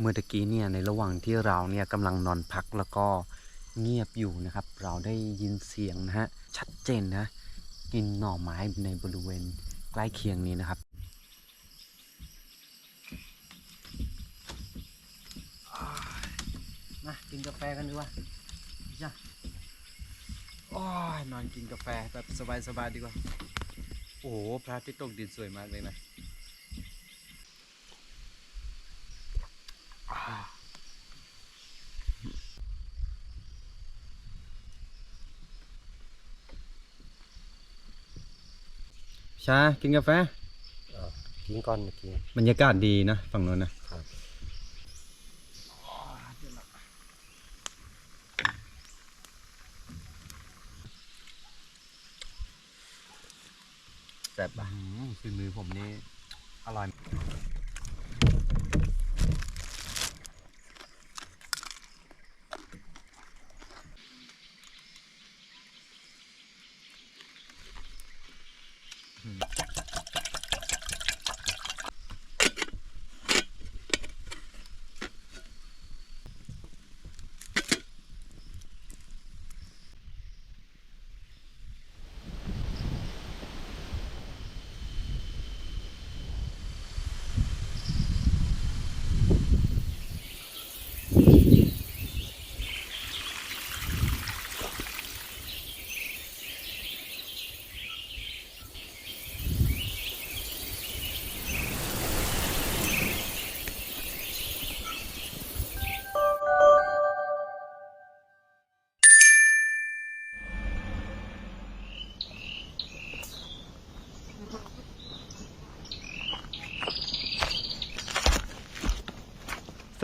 เมื่อกี้เนี่ยในระหว่างที่เราเนี่ยกำลังนอนพักแล้วก็เงียบอยู่นะครับ เราได้ยินเสียงนะฮะชัดเจนนะ กินหน่อไม้ในบริเวณใกล้เคียงนี้นะครับมากินกาแฟกันดีกว่าจ้ะโอ้ยนอนกินกาแฟแบบสบายๆดีกว่า โอ้โหพระอาทิตย์ตกดินสวยมากเลยนะอ่า ชากินกาแฟกินก่อนเมื่อกี้บรรยากาศดีนะ ฝั่งโน้นนะครับแซ่บปะฝีมือผมนี่อร่อย Hmm.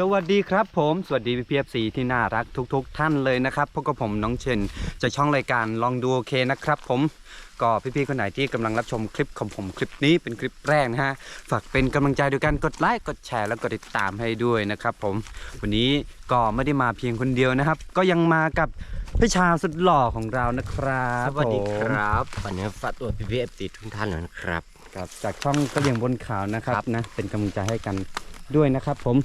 สวัสดีครับผมสวัสดีพี่พีเอฟซีที่น่ารักทุกๆท่านเลยนะครับพบกับผมน้องเชนจะช่องรายการลองดูโอเคนะครับผมก็พี่ๆคนไหนที่กำลังรับชมคลิปของผมคลิปนี้เป็นคลิปแรกนะฮะฝากเป็นกำลังใจด้วยกันกดไลค์กดแชร์แล้วกดติดตามให้ด้วยนะครับผมวันนี้ก็ไม่ได้มาเพียงคนเดียวนะครับ ก็ยังมากับพี่ชาสุดหล่อของเรานะครับสวัสดีคผมรับวันนี้ฝากตัวพี่พีเอฟตีทุกท่านเลยนะครับครับจากช่องก็ยังบนข่าวนะครับครับนะเป็นกำลังใจให้กัน ด้วยนะครับผม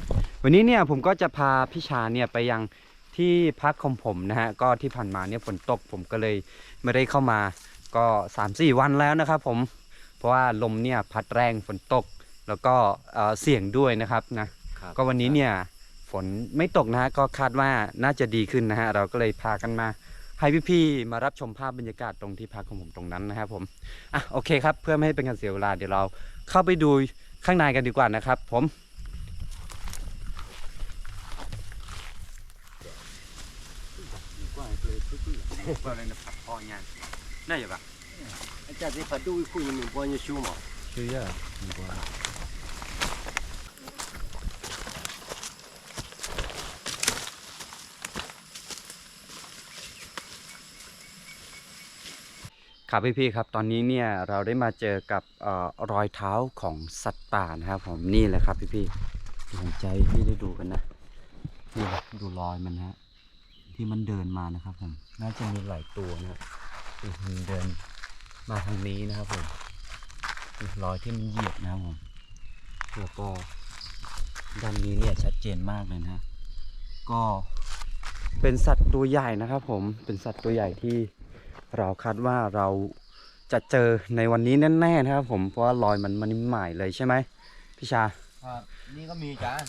วันนี้เนี่ยผมก็จะพาพี่ชาเนี่ยไปยังที่พักของผมนะฮะก็ที่ผ่านมาเนี่ยฝนตกผมก็เลยไม่ได้เข้ามาก็3าสี่วันแล้วนะครับผมเพราะว่าลมเนี่ยพัดแรงฝนตกแล้วก็เอ่อเสี่ยงด้วยนะครับนะก็วันนี้เนี่ยฝนไม่ตกนะฮะก็คาดว่าน่าจะดีขึ้นนะฮะเราก็เลยพากันมาให้พี่ๆมารับชมภาพบรรยากาศตรงที่พักของผมตรงนั้นนะครับผมอะโอเคครับเพื่อไม่ให้เป็นการเสียเวลาเดี๋ยวเราเข้าไปดูข้างในกันดีกว่านะครับผม ว่าอะไรนะผัดพองานน่าจะแบบอาจารย์ที่ฝากดูคุยมีบอลยูชูมั้งชื่อครับ พี่ๆครับตอนนี้เนี่ยเราได้มาเจอกับเอ่อรอยเท้าของสัตว์ป่านะครับผมนี่แหละครับพี่ๆที่ผมใจให้พี่ได้ดูกันนะนี่แหละดูรอยมันฮะ ที่มันเดินมานะครับผม น่าจะมีหลายตัวนะนี่มันเดินมาทางนี้นะครับผมนี่รอยที่มันเหยียบนะครับผมแล้วก็ด้านนี้เนี่ยชัดเจนมากเลยนะก็เป็นสัตว์ตัวใหญ่นะครับผม เป็นสัตว์ตัวใหญ่ที่เราคาดว่าเราจะเจอในวันนี้แน่ๆนะครับผม เพราะว่ารอยมันมันใหม่เลยใช่ไหมพี่ชาครับนี่ก็มีจาน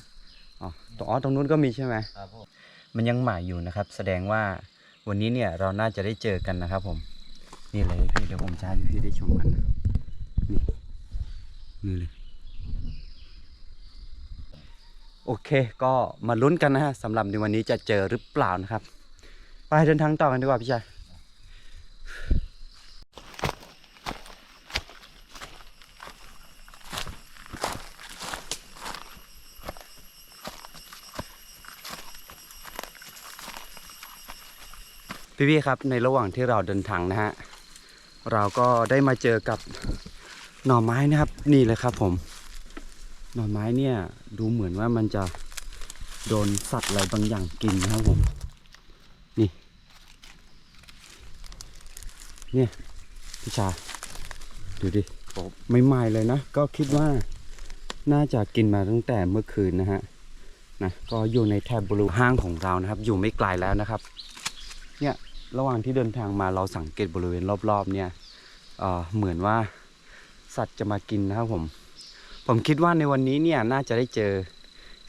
อ๋อตรงอ๋อตรงนู้นก็มีใช่ไหมครับผม มันยังใหม่อยู่นะครับ แสดงว่าวันนี้เนี่ยเราน่าจะได้เจอกันนะครับผม นี่เลยพี่เดี๋ยวผมจะให้พี่ได้ชมกันนะนี่นี่เลยโอเคก็มาลุ้นกันนะฮะสำหรับในวันนี้จะเจอหรือเปล่านะครับ ไปเดินทางต่อกันดีกว่าพี่ชาย พี่ๆครับในระหว่างที่เราเดินทางนะฮะเราก็ได้มาเจอกับหน่อไม้นะครับ นี่เลยครับผม หน่อไม้เนี่ยดูเหมือนว่ามันจะโดนสัตว์อะไรบางอย่างกินนะครับผมนี่เนี่ยพี่ชาดูดิไม่ไหม้เลยนะ ก็คิดว่าน่าจะกินมาตั้งแต่เมื่อคืนนะฮะนะก็อยู่ในแถบบริเวณห้างของเรานะครับ อยู่ไม่ไกลแล้วนะครับ เนี่ย ระหว่างที่เดินทางมาเราสังเกตบริเวณรอบๆเนี่ยเเหมือนว่าสัตว์จะมากินนะครับผม ผมคิดว่าในวันนี้เนี่ยน่าจะได้เจอ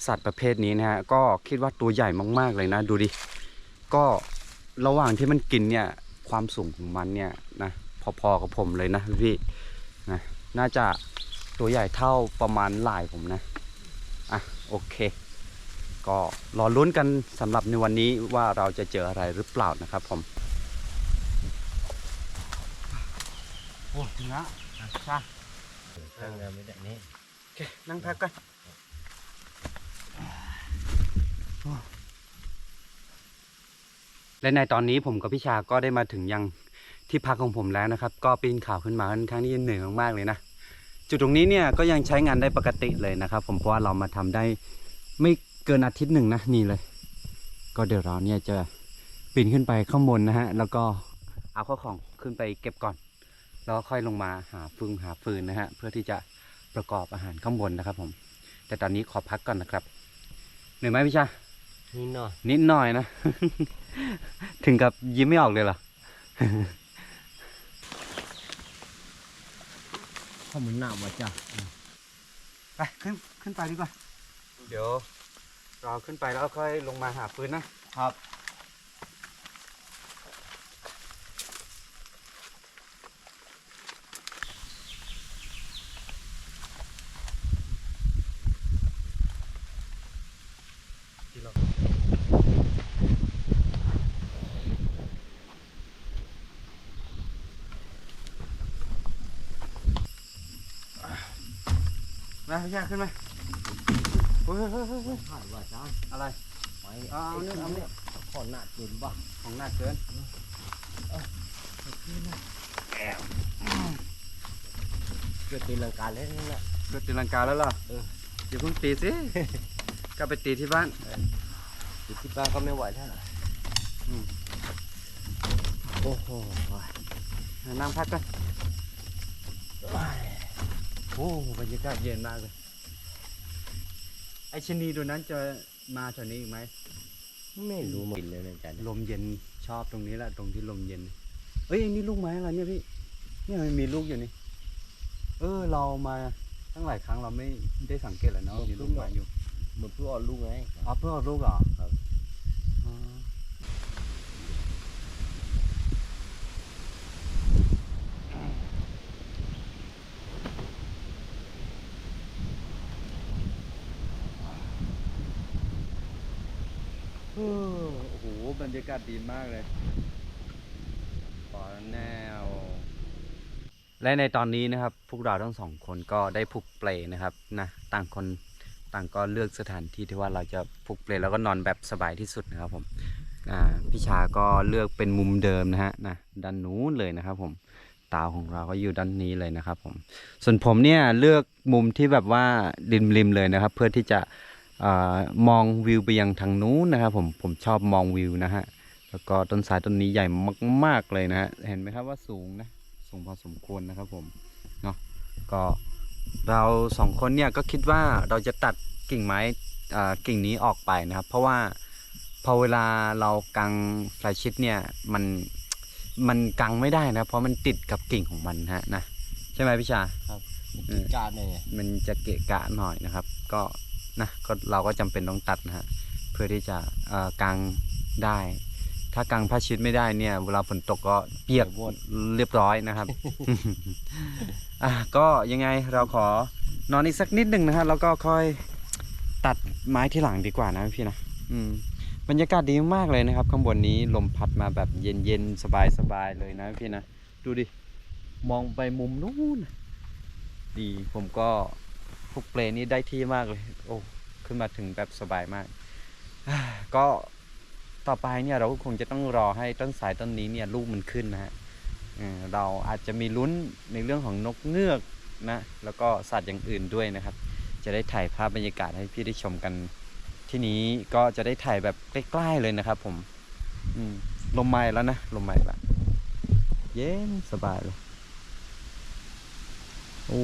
สัตว์ประเภทนี้นะฮะก็คิดว่าตัวใหญ่มากๆเลยนะ ดูดิ ก็ระหว่างที่มันกินเนี่ยความสูงของมันเนี่ยนะพอๆกับผมเลยนะพี่นะน่าจะตัวใหญ่เท่าประมาณหลายผมนะอะโอเค ก็รอลุ้นกันสำหรับในวันนี้ว่าเราจะเจออะไรหรือเปล่านะครับผมโอ้ยนะใช่ตั้งงานไม่ได้นี่โอเคนั่งพักกันและในตอนนี้ผมกับพี่ชาก็ได้มาถึงยังที่พักของผมแล้วนะครับ ก็ปีนเขาขึ้นมาค่อนข้างที่จะเหนื่อยมากๆเลยนะ จุดตรงนี้เนี่ยก็ยังใช้งานได้ปกติเลยนะครับ ผมเพราะว่าเรามาทำได้ไม่ เกินอาทิตย์หนึ่งนะนี่เลย ก็เดี๋ยวเราเนี่ยจะปีนขึ้นไปข้างบนนะฮะ แล้วก็เอาข้าวของขึ้นไปเก็บก่อน แล้วก็ค่อยลงมาหาฟืนหาฟืนนะฮะ เพื่อที่จะประกอบอาหารข้างบนนะครับผม แต่ตอนนี้ขอพักก่อนนะครับเหนื่อยไหมพี่ชานี่เนาะนิดหน่อยนะ ถึงกับยิ้มไม่ออกเลยเหรอข้ามันหนาวว่ะจ้ะไปขึ้นขึ้นไปดีกว่า เดี๋ยวเราขึ้นไปแล้วค่อยลงมาหาฟืนนะครับ มาพี่ชาขึ้นมา เฮ้ยเฮ้ยเฮ้ยเฮ้ยหายว่ะจ้าอะไรไปเอาเอาเนี่ยเอาเนี่ยขอหน้าจุนบ้างของหนักเกินเกิดตีลังกาเล่นนั่แหละเกิดตีลังกาแล้วเหรอเอออย่าเพิ่งตีสิกลับไปตีที่บ้านอยู่ที่บ้านก็ไม่ไหวแล้วโอ้โหนั่งพักกันโอ้บรรยากาศเย็นมากเลย ไอชะนีตัวนั้นจะมาแถวนี้อีกไหม ไม่รู้มันกินเลยนะจ๊ะลมเย็นชอบตรงนี้แหละตรงที่ลมเย็น เอ้ยอันนี้ลูกไม้อะไรเนี่ยพี่ เนี่ยมันมีลูกอยู่นี่ เออเรามาตั้งหลายครั้งเราไม่ได้สังเกตเลยเนาะว่ามีลูกไม้อยู่เหมือนเพื่อเอาลูกไง อ๋อเพื่อเอาลูกเหรอครับ อ๋อเออโอ้โหบรรยากาศดีมากเลยปอแนว และในตอนนี้นะครับ พวกเราทั้งสองคนก็ได้ผูกเปลนะครับนะต่างคนต่างก็เลือกสถานที่ที่ว่าเราจะผูกเปลแล้วก็นอนแบบสบายที่สุดนะครับผมอ่าพี่ชาก็เลือกเป็นมุมเดิมนะฮะนะด้านนู้นเลยนะครับผมตาของเราก็อยู่ด้านนี้เลยนะครับผมส่วนผมเนี่ยเลือกมุมที่แบบว่าริมริมๆเลยนะครับ เพื่อที่จะ มองวิวไปยังทางนู้นนะครับผมผมชอบมองวิวนะฮะแล้วก็ต้นสายต้นนี้ใหญ่มาก ๆเลยนะฮะเห็นไหมครับว่าสูงนะสูงพอสมควรนะครับผมเนาะก็เราสองคนเนี่ยก็คิดว่าเราจะตัดกิ่งไม้อ่ากิ่งนี้ออกไปนะครับ เพราะว่าพอเวลาเรากังไฟชิดเนี่ยมันมันกังไม่ได้นะ เพราะมันติดกับกิ่งของมันฮะนะใช่ไหมพี่ชาเออการเนี่ยมันจะเกะกะหน่อยนะครับ ก็ นะก็เราก็จำเป็นต้องตัดนะฮะเพื่อที่จะกางได้ ถ้ากางผ้าชิดไม่ได้เนี่ย เวลาฝนตกก็เปียกหมดเรียบร้อยนะครับอะก็ยังไงเราขอนอนอีกสักนิดหนึ่งนะฮะแล้วก็ค่อยตัดไม้ที่หลังดีกว่านะพี่นะอืมบรรยากาศดีมากเลยนะครับ ข้างบนนี้ลมพัดมาแบบเย็นๆสบายๆเลยนะพี่นะ ดูดิ มองไปมุมนู้นดีผมก็ พวกเปลนี้ได้ที่มากเลย โอ้ขึ้นมาถึงแบบสบายมาก ก็ต่อไปเนี่ยเราก็คงจะต้องรอให้ต้นสายต้นนี้เนี่ยลูกมันขึ้นนะฮะเราอาจจะมีลุ้นในเรื่องของนกเงือกนะแล้วก็สัตว์อย่างอื่นด้วยนะครับ จะได้ถ่ายภาพบรรยากาศให้พี่ได้ชมกัน ที่นี้ก็จะได้ถ่ายแบบใกล้ๆเลยนะครับ ผมอืมลมใหม่แล้วนะลมใหม่ละเย็นสบายเลยโอ้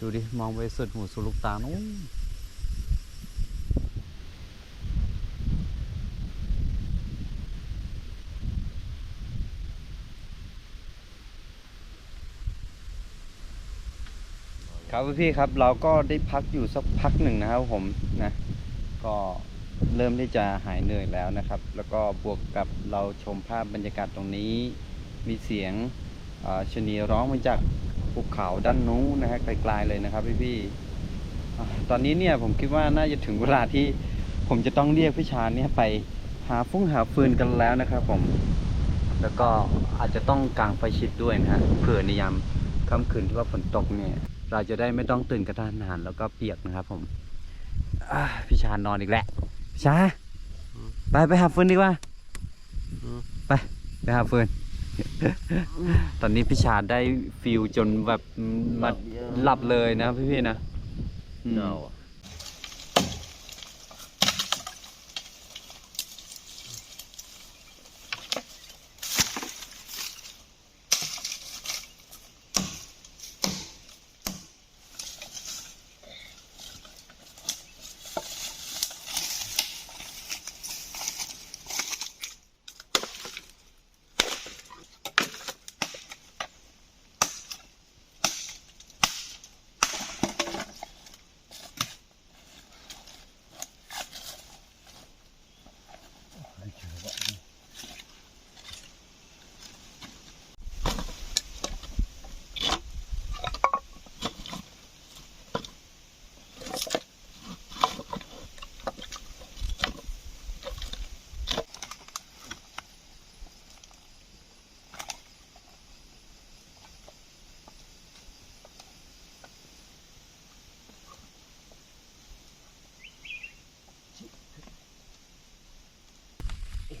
ดูดิ มองไปสุดหูสุดลูกตาโน้นครับพี่ครับเราก็ได้พักอยู่สักพักหนึ่งนะครับผมนะก็เริ่มที่จะหายเหนื่อยแล้วนะครับ แล้วก็บวกกับเราชมภาพบรรยากาศตรงนี้ มีเสียงชนีร้องมาจาก ภูเขาด้านนู้นนะฮะไกลๆเลยนะครับพี่ๆอ่าตอนนี้เนี่ยผมคิดว่าน่าจะถึงเวลาที่ผมจะต้องเรียกพี่ชาเนี่ยไปหาฟุ้งหาฟืนกันแล้วนะครับผม แล้วก็อาจจะต้องกางไฟชิดด้วยนะฮะเผื่อในยามค่ำคืนที่ว่าฝนตกเนี่ย เราจะได้ไม่ต้องตื่นกระทานหันแล้วก็เปียกนะครับผมอ่าพี่ชานอนอีกแล้วพี่ชาไปไปหาฟืนดีกว่าไปไปหาฟืน ตอนนี้พี่ชาได้ฟิลจนแบบมาหลับเลยนะพี่พี่ๆนะเนาอะ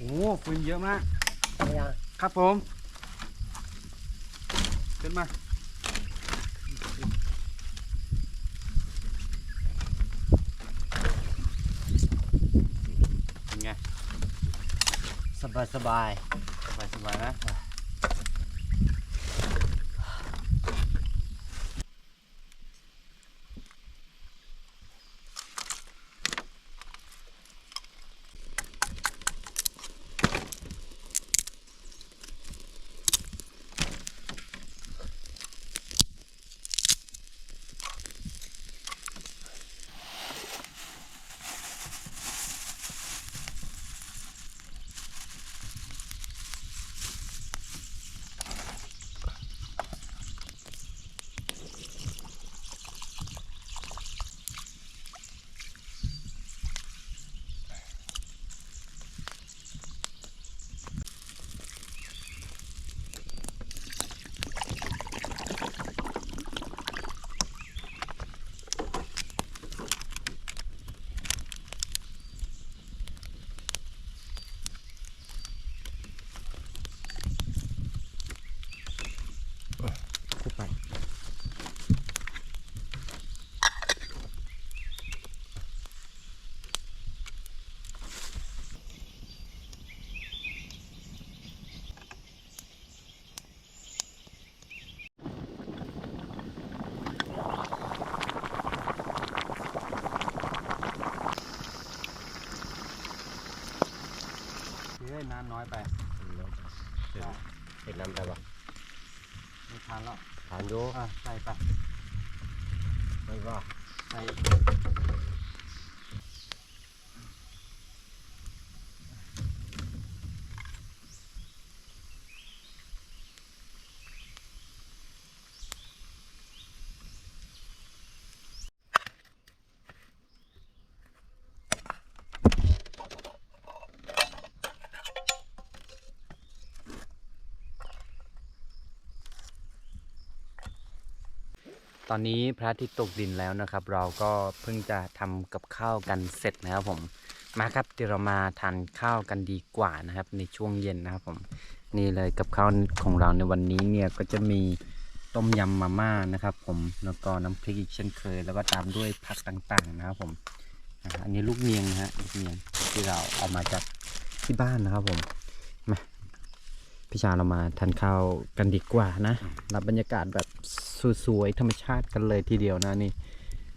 โอ้โหฟืนเยอะมากไม่ยังครับผม ขึ้นมา เป็นไง สบายสบายสบายสบายนะ ขึ้นไป เฮ้ยนานน้อยไป เห็นน้ำได้ปะไม่ทานแล้วทานโยอะใส่ไปไม่ว่าใส่ ตอนนี้พระอาทิตย์ตกดินแล้วนะครับ เราก็เพิ่งจะทำกับข้าวกันเสร็จนะครับผมมาครับเดี๋ยวเรามาทานข้าวกันดีกว่านะครับ ในช่วงเย็นนะครับผมนี่เลยกับข้าวของเราในวันนี้เนี่ยก็จะมีต้มยำมาม่านะครับ ผมแล้วก็น้ำพริกอีกเช่นเคย แล้วก็ตามด้วยผักต่างๆนะครับผมอันนี้ลูกเนียงนะฮะลูกเนียงที่เราเอามาจากที่บ้านนะครับผม พี่ชาเรามาทานข้าวกันดีกว่านะ รับบรรยากาศแบบสวยๆธรรมชาติกันเลยทีเดียวนะนี่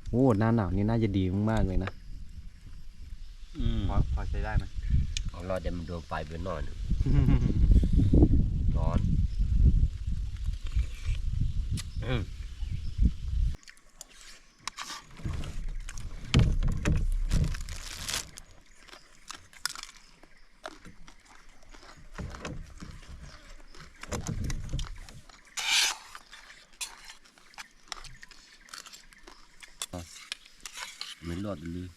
โอ้หน้าหนาวนี่น่าจะดีมากๆเลยนะพอพอใช้ได้ไหมของเราจะมันโดนไฟไปหน่อยหนึงร้อน รอดเลย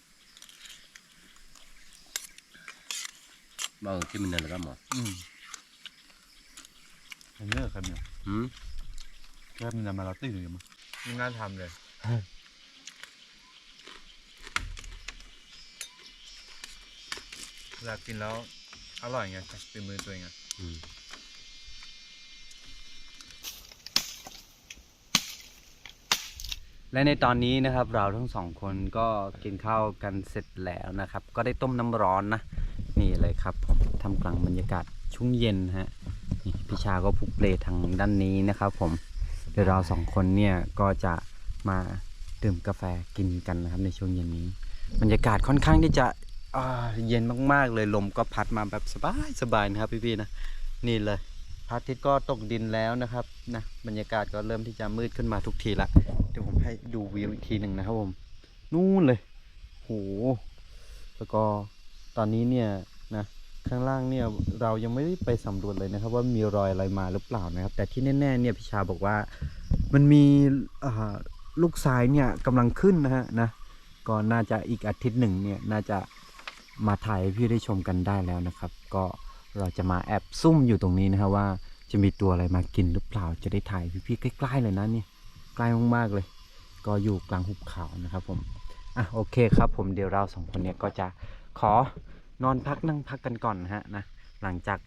บางที่มันนั่นแหละครับหมออืมอันนี้เหรอครับเนี่ยหืมแค่มันจะมาลาตี้หรือมั้งนี่น่าทำเลยเวลากินแล้วอร่อยไงเป็นมือตัวเองอะ และในตอนนี้นะครับเราทั้งสองคนก็กินข้าวกันเสร็จแล้วนะครับ ก็ได้ต้มน้ำร้อนนะ นี่เลยครับผมทำกลางบรรยากาศชุ่มเย็นฮะนี่พี่ชาก็ผูกเปลทางด้านนี้นะครับ ผมเดี๋ยวเราสองคนเนี่ยก็จะมาดื่มกาแฟกินกันนะครับ ในช่วงเย็นนี้บรรยากาศค่อนข้างที่จะเย็นมากๆเลยลมก็พัดมาแบบสบายสบายนะครับพี่ๆนะนี่เลยพระอาทิตย์ก็ตกดินแล้วนะครับนะบรรยากาศก็เริ่มที่จะมืดขึ้นมาทุกทีละเดี๋ยวผม ให้ดูวิวอีกทีหนึ่งนะครับผมนู่นเลยโหแล้วก็ตอนนี้เนี่ยนะข้างล่างเนี่ยเรายังไม่ได้ไปสำรวจเลยนะครับ ว่ามีรอยอะไรมาหรือเปล่านะครับ แต่ที่แน่ๆเนี่ยพี่ชาบอกว่ามันมีลูกทรายเนี่ยกำลังขึ้นนะฮะนะก็น่าจะอีกอาทิตย์หนึ่งเนี่ยน่าจะมาถ่ายให้พี่ได้ชมกันได้แล้วนะครับ ก็เราจะมาแอบซุ่มอยู่ตรงนี้นะครับว่าจะมีตัวอะไรมากินหรือเปล่าจะได้ถ่ายพี่ๆใกล้ๆเลยนะเนี่ยใกล้มากๆเลย ก็อยู่กลางหุบเขานะครับผมอะโอเคครับผมเดี๋ยวเราสองคนเนี่ยก็จะขอนอนพักนั่งพักกันก่อนนะฮะนะหลังจาก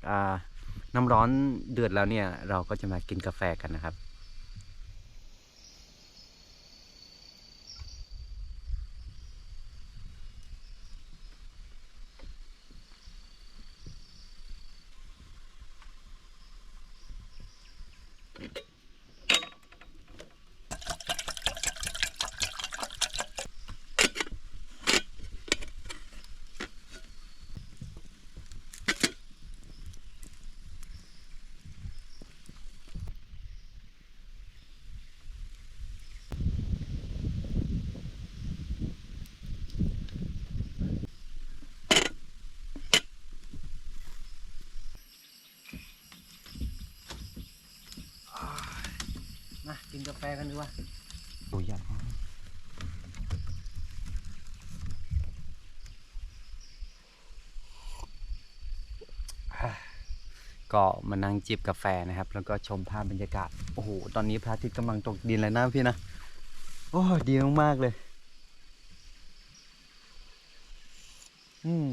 น้ำร้อนเดือดแล้วเนี่ยเราก็จะมากินกาแฟกันนะครับ กินกาแฟกันดีกว่าโอ้ยใหญ่มากก็มานั่งจิบกาแฟนะครับ แล้วก็ชมภาพบรรยากาศ โอ้โห ตอนนี้พระอาทิตย์กำลังตกดินเลยนะพี่นะ โอ้ดีมากๆเลย อืม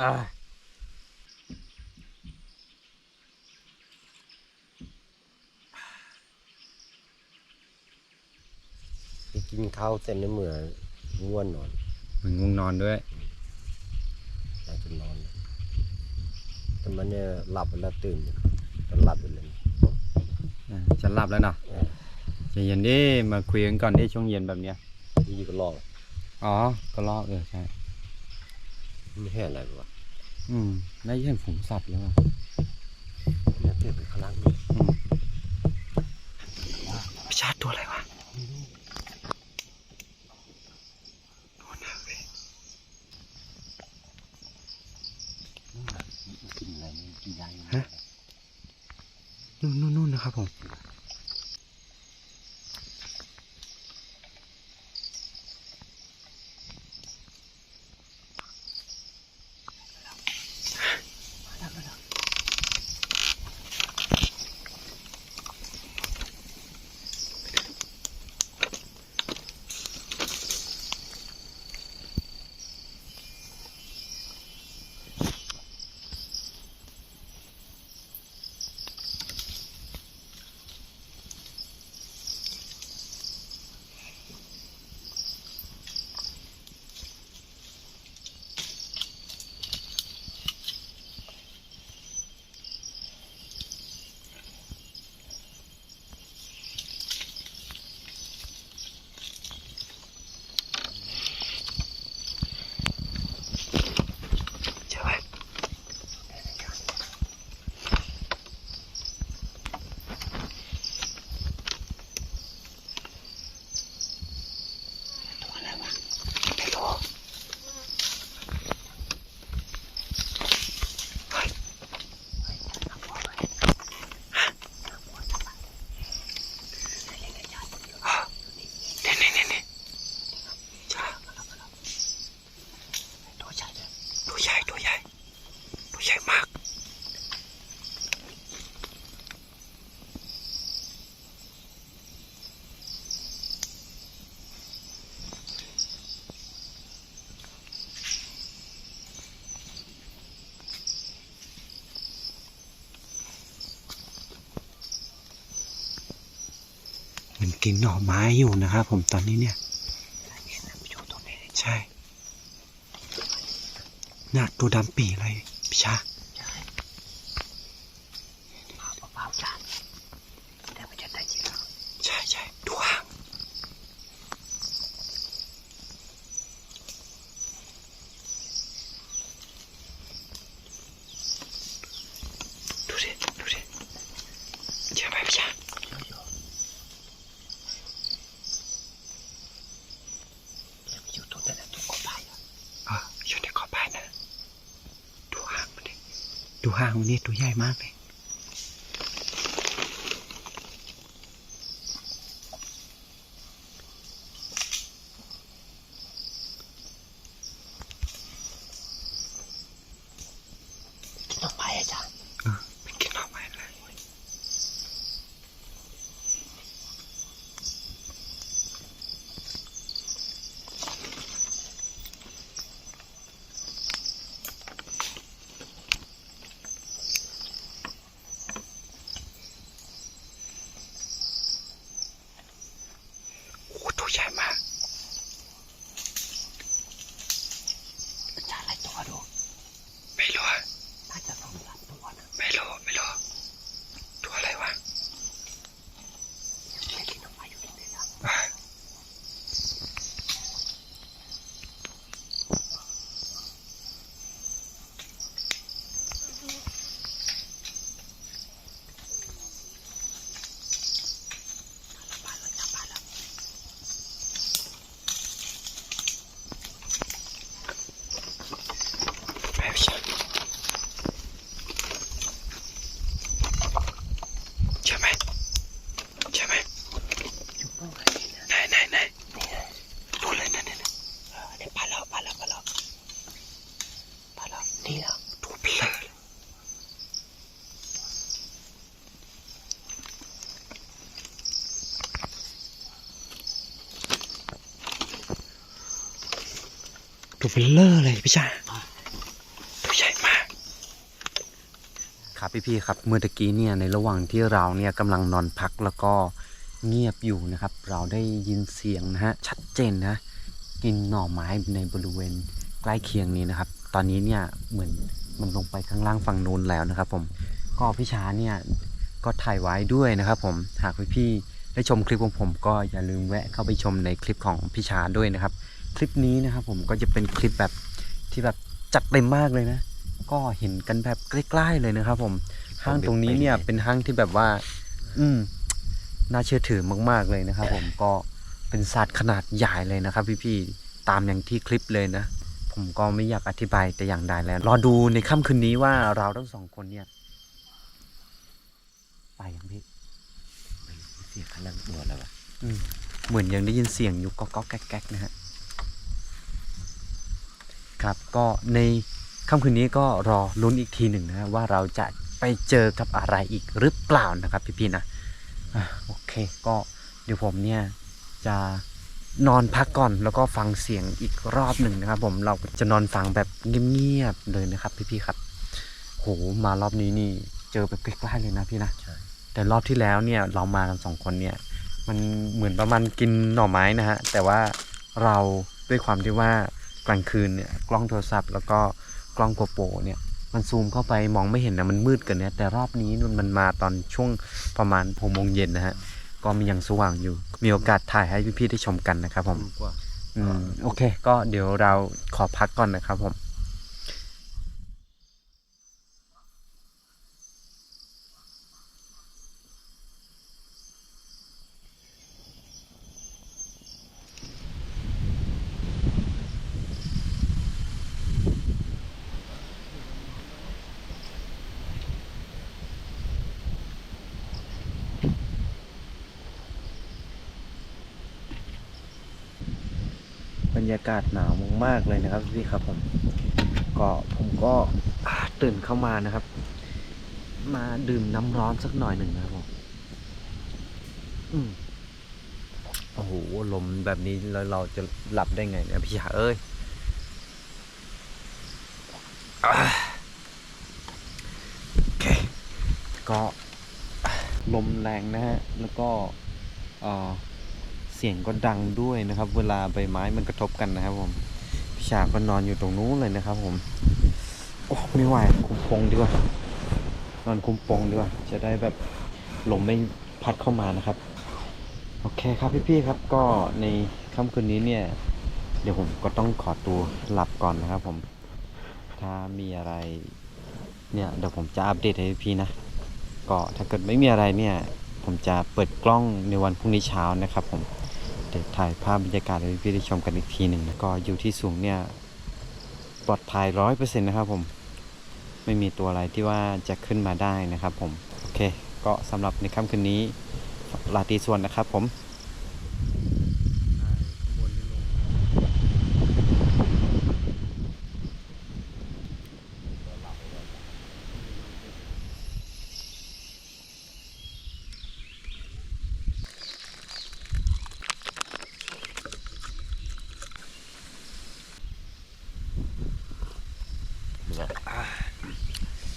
อ่า ที่ กินข้าวเสร็จแล้วเหมือนง่วนนอนเหมือนง่วงนอนด้วยอยากจะนอน แต่มันเนี่ยหลับไปแล้วตื่นก็หลับไปเลยอะจะหลับแล้วเนาะเออใจเย็นดิมาคุยกันก่อนดิช่วงเย็นแบบเนี้ยนี่ก็ลอกอ๋อ ก็ลอกเออใช่ไม่ให้อะไรวะอืมได้ยินฝูงสัตว์แล้วอะ กินหน่อไม้อยู่นะครับผมตอนนี้เนี่ย ใช่น่ะตัวดำปีเลยพี่ชา เบาๆจ้ะแต่มันจะได้จริงเหรอ ใช่ใช่ดูห่างดูดิดูดิเจอไหมพี่ชา อยู่ตรงนั้นแหละตรงกอไผ่อะ เอออยู่ในขอบบ้านนะ ดูห่างมันดิดู ห่างวันนี้ตัวใหญ่มากเลย กินดอกไม้อะจ้ะ เออไปกินหน่อไม้เลย โอ้ตัวใหญ่มาก จ้ะอะไรตัวดู ไม่รู้อะ น่าจะสองสามตัวนะ ไม่รู้ไม่รู้ตัวอะไรวะ ไม่กินดอกไม้อยู่ตรงนี้นะ อะ บ้านเราจับบ้านแล้ว แม่พี่ชายใช่ไหมใช่ไหม อยู่ตรงไหนนะ ไหนไหนไหน นี่ไง ดูเลยนะเนี่ย เออเนี่ยบ้านเราบ้านเราบ้านเราบ้านเรานี่แล้ว ตัวเบลอเลย ตัวเบลอเลยพี่ชายตัวใหญ่มาก ครับพี่ๆครับเมื่อตะกี้เนี่ยในระหว่างที่เราเนี่ยกำลังนอนพักแล้วก็เงียบอยู่นะครับ เราได้ยินเสียงนะฮะชัดเจนนะกินหน่อไม้ในบริเวณใกล้เคียงนี้นะครับ ตอนนี้เนี่ยเหมือนมันลงไปข้างล่างฝั่งนู้นแล้วนะครับ ผมก็พี่ช้าเนี่ยก็ถ่ายไว้ด้วยนะครับ ผมหากพี่ๆได้ชมคลิปของผมก็อย่าลืมแวะเข้าไปชมในคลิปของพี่ช้าด้วยนะครับ คลิปนี้นะครับผมก็จะเป็นคลิปแบบที่แบบจัดเต็มมากเลยนะ ก็เห็นกันแบบใกล้ๆเลยนะครับ ผมห้างตรงนี้เนี่ยเป็นห้างที่แบบว่า อืมน่าเชื่อถือมาก ๆเลยนะครับ ผมก็เป็นสัตว์ขนาดใหญ่เลยนะครับ พี่ๆตามอย่างที่คลิปเลยนะ ผมก็ไม่อยากอธิบายแต่อย่างใดแล้ว รอดูในค่ำคืนนี้ว่าเราทั้งสองคนเนี่ยไปยังพี่เสียขนาดหมดแล้ววะอืมเหมือนยังได้ยินเสียงอยู่ก๊อกก๊อกแก๊กแก๊กนะฮะ ครับก็ในค่ำคืนนี้ก็รอลุ้นอีกทีหนึ่งนะฮะว่าเราจะไปเจอกับอะไรอีกหรือเปล่านะครับพี่ๆนะอะโอเคก็เดี๋ยวผมเนี่ยจะนอนพักก่อนแล้วก็ฟังเสียงอีกรอบหนึ่งนะครับ ผมเราจะนอนฟังแบบเงียบๆเลยนะครับ พี่ๆครับโหมารอบนี้นี่เจอแบบใกล้ๆเลยนะพี่นะใช่แต่รอบที่แล้วเนี่ยเรามากันสองคนเนี่ย มันเหมือนประมาณกินหน่อไม้นะฮะแต่ว่าเราด้วยความที่ว่า กลางคืนเนี่ยกล้องโทรศัพท์แล้วก็กล้องโกโปรเนี่ยมันซูมเข้าไปมองไม่เห็นนะมันมืดเกันเนี่ยแต่รอบนี้มันมันมาตอนช่วงประมาณหกโมงเย็นนะฮะก็มียังสว่างอยู่ มีโอกาสถ่ายให้พี่ๆได้ชมกันนะครับผมกว่าอืมโอเค ก็เดี๋ยวเราขอพักก่อนนะครับผม บรรยากาศหนาวมากๆ เลยนะครับพี่ครับผมก็ผมก็ตื่นเข้ามานะครับ มาดื่มน้ำร้อนสักหน่อยหนึ่งนะครับผมอืมโอ้โหลมแบบนี้แล้วเราจะหลับได้ไงเนี่ยพี่ชาเอ้ยโอเคก็ลมแรงนะฮะ แล้วก็เสียงก็ดังด้วยนะครับ เวลาใบไม้มันกระทบกันนะครับผม พี่ชาก็นอนอยู่ตรงนู้นเลยนะครับผม โอ้ไม่ไหวคุมโปงดีกว่านอนคุมโปงดีกว่า จะได้แบบลมไม่พัดเข้ามานะครับ โอเคครับพี่ๆครับก็ในค่ำคืนนี้เนี่ย เดี๋ยวผมก็ต้องขอตัวหลับก่อนนะครับผม ถ้ามีอะไรเนี่ยเดี๋ยวผมจะอัปเดตให้พี่นะ ก็ถ้าเกิดไม่มีอะไรเนี่ย ผมจะเปิดกล้องในวันพรุ่งนี้เช้านะครับผม ดี๋ยวถ่ายภาพบรรยากาศให้พี่ๆได้ชมกันอีกทีหนึ่งก็อยู่ที่สูงเนี่ยปลอดภัยร้อยเปอร์เซ็นต์นะครับผมไม่มีตัวอะไรที่ว่าจะขึ้นมาได้นะครับผม โอเค ก็สำหรับในค่ำคืนนี้ลาตีส่วนนะครับผม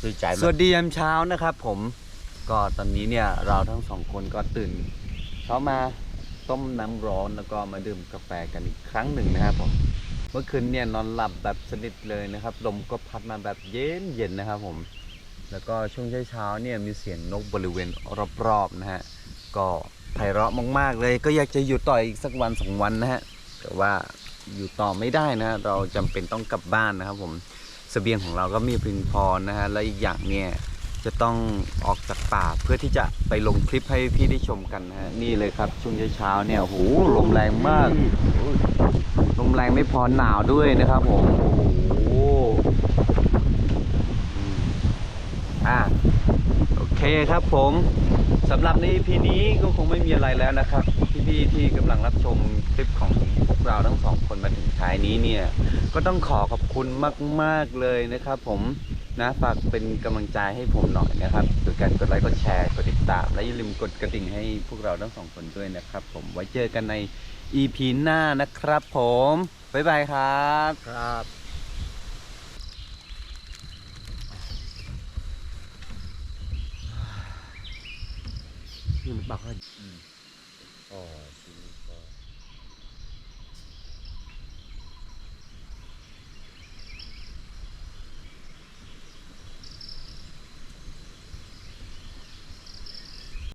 ดีใจสวัสดียามเช้านะครับผมก็ตอนนี้เนี่ยเราทั้งสองคนก็ตื่นเช้ามาต้มน้ำร้อนแล้วก็มาดื่มกาแฟกันอีกครั้งหนึ่งนะครับผมเมื่อคืนเนี่ยนอนหลับแบบสนิทเลยนะครับลมก็พัดมาแบบเย็นเย็นๆนะครับผม แล้วก็ช่วงเช้าๆเนี่ยมีเสียงนกบริเวณรอบๆนะฮะก็ไพเราะมากๆเลย ก็อยากจะอยู่ต่ออีกสักวันสองวันนะฮะแต่ว่าอยู่ต่อไม่ได้นะเราจำเป็นต้องกลับบ้านนะครับผม เสบียงของเราก็มีเพียงพอนะฮะและอีกอย่างเนี่ยจะต้องออกจากป่าเพื่อที่จะไปลงคลิปให้พี่ได้ชมกันนะฮะนี่เลยครับช่วงเช้าๆเนี่ยโอ้โหลมแรงมากลมแรงไม่พอหนาวด้วยนะครับผมโอ้โหอะโอเคครับผมสำหรับใน EP นี้ก็คงไม่มีอะไรแล้วนะครับ พี่ๆที่กำลังรับชมคลิปของพวกเราทั้งสองคนมาถึงท้ายนี้เนี่ยก็ต้องขอขอบคุณมาก ๆเลยนะครับ ผมนะฝากเป็นกำลังใจให้ผมหน่อยนะครับโดยการกดไลค์กดแชร์กดติดตาม และอย่าลืมกดกระดิ่งให้พวกเราทั้งสองคนด้วยนะครับ ผมไว้เจอกันใน EP หน้านะครับ ผมบ๊ายบายครับ ครับนี่มันบักให้อ๋อ